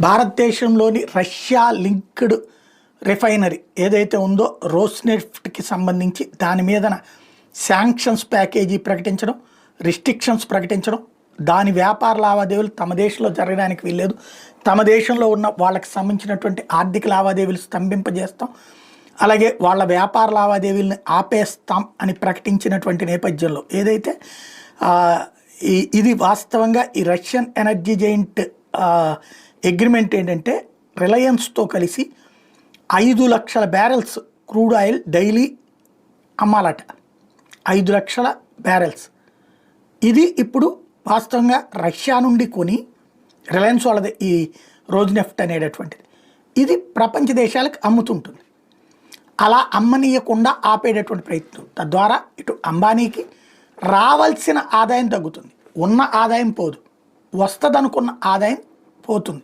భారతదేశంలోని Russia linked refinery ఏదైతే ఉందో రోస్నెఫ్ట్కి సంబంధించి దాని మీదన శాంక్షన్స్ ప్యాకేజీ ప్రకటించడం రిస్ట్రిక్షన్స్ ప్రకటించడం దాని వ్యాపార లావాదేవీలు తమ దేశంలో జరగడానికి వీల్లేదు. తమ దేశంలో ఉన్న వాళ్ళకి సంబంధించినటువంటి ఆర్థిక లావాదేవీలు స్తంభింపజేస్తాం. అలాగే వాళ్ళ వ్యాపార లావాదేవీలను ఆపేస్తాం అని ప్రకటించినటువంటి నేపథ్యంలో ఏదైతే ఇది వాస్తవంగా ఈ రష్యన్ ఎనర్జీ జైంట్ అగ్రిమెంట్ ఏంటంటే రిలయన్స్తో కలిసి ఐదు లక్షల బ్యారెల్స్ క్రూడ్ ఆయిల్ డైలీ అమ్మాలట. ఐదు లక్షల బ్యారెల్స్. ఇది ఇప్పుడు వాస్తవంగా రష్యా నుండి కొని రిలయన్స్ వాళ్ళది ఈ రోజ్ నెఫ్ట్ అనేటటువంటిది. ఇది ప్రపంచ దేశాలకు అమ్ముతుంటుంది. అలా అమ్మనీయకుండా ఆపేటటువంటి ప్రయత్నం. తద్వారా ఇటు అంబానీకి రావాల్సిన ఆదాయం తగ్గుతుంది. ఉన్న ఆదాయం పోదు. వస్తుందనుకున్న ఆదాయం పోతుంది